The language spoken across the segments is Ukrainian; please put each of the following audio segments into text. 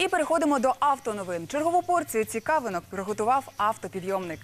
І переходимо до автоновин. Чергову порцію цікавинок приготував автопідйомник.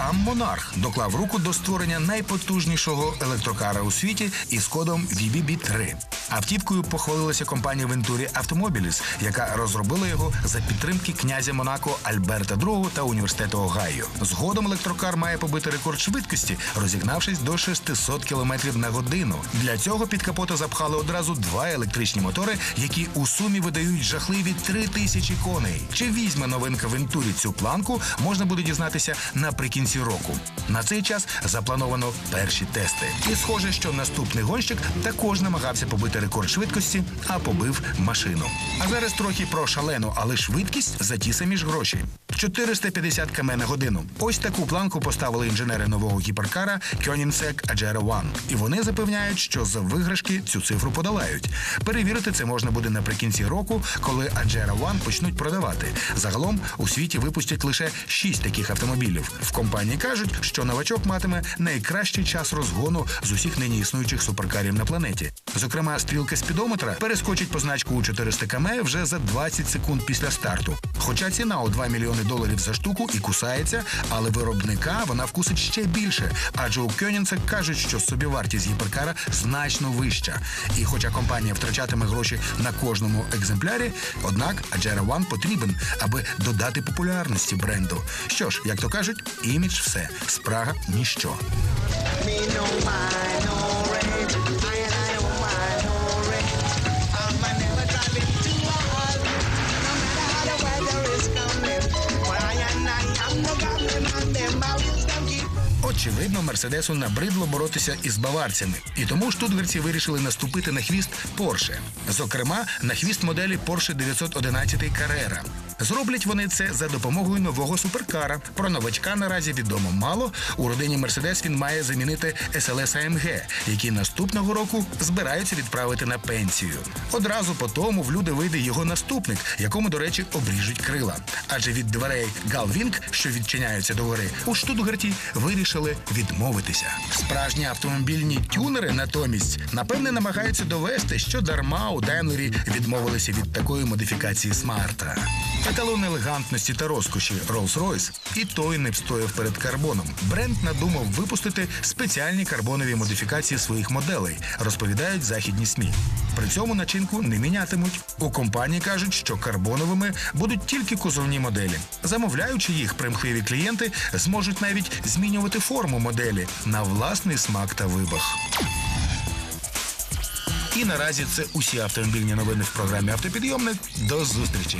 Сам монарх доклав руку до створення найпотужнішого електрокара у світі із кодом VBB-3. Автівкою похвалилася компанія Venturi Automobiles, яка розробила його за підтримки князя Монако Альберта II та університету Огайо. Згодом електрокар має побити рекорд швидкості, розігнавшись до 600 км на годину. Для цього під капота запхали одразу два електричні мотори, які у сумі видають жахливі 3000 коней. Чи візьме новинка Вентурі цю планку, можна буде дізнатися наприкінці року. На цей час заплановано перші тести. І схоже, що наступний гонщик також намагався побити рекорд швидкості, а побив машину. А зараз трохи про шалену, але швидкість за ті самі ж гроші. 450 км на годину. Ось таку планку поставили інженери нового гіперкара Koenigsegg Agera One. І вони запевняють, що за виграшки цю цифру подолають. Перевірити це можна буде наприкінці року, коли Agera One почнуть продавати. Загалом у світі випустять лише 6 таких автомобілів. В компанії кажуть, що новачок матиме найкращий час розгону з усіх нині існуючих суперкарів на планеті. Зокрема, стрілка спідометра перескочить позначку у 400 км вже за 20 секунд після старту. Хоча ціна у 2 мільйони доларів за штуку і кусається, але виробника вона вкусить ще більше. Адже у Кьонінса кажуть, що собівартість гіперкара значно вища. І хоча компанія втрачатиме гроші на кожному екземплярі, однак Agera One потрібен, аби додати популярності бренду. Що ж, як то кажуть, імідж все, спрага ніщо. Очевидно, Мерседесу набридло боротися із баварцями, і тому штутгарці вирішили наступити на хвіст Порше. Зокрема, на хвіст моделі Porsche 911 Carrera. Зроблять вони це за допомогою нового суперкара. Про новачка наразі відомо мало. У родині Мерседес він має замінити SLS AMG, який наступного року збираються відправити на пенсію. Одразу по тому в люди вийде його наступник, якому, до речі, обріжуть крила. Адже від дверей Галвінг, що відчиняються догори, у Штутгарті вирішили відмовитися. Справжні автомобільні тюнери натомість напевне намагаються довести, що дарма у Даймлері відмовилися від такої модифікації смарта. Еталон елегантності та розкоші Rolls-Royce і той не встояв перед карбоном. Бренд надумав випустити спеціальні карбонові модифікації своїх моделей, розповідають західні СМІ. При цьому начинку не мінятимуть. У компанії кажуть, що карбоновими будуть тільки кузовні моделі. Замовляючи їх, примхливі клієнти зможуть навіть змінювати форму моделі на власний смак та вибах. І наразі це усі автомобільні новини в програмі Автопідйомник. До зустрічі!